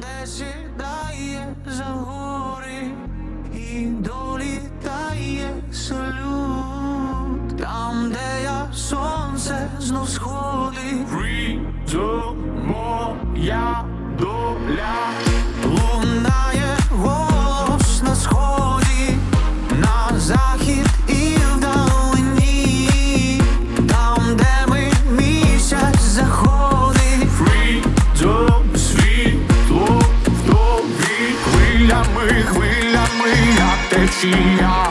де сідає за гори і долітає салют, там, де я сонце знов сходить, моя доля. сім'я,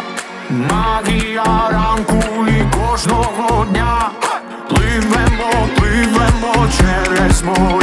магія ранку і кожного дня. Пливемо, пливемо через море.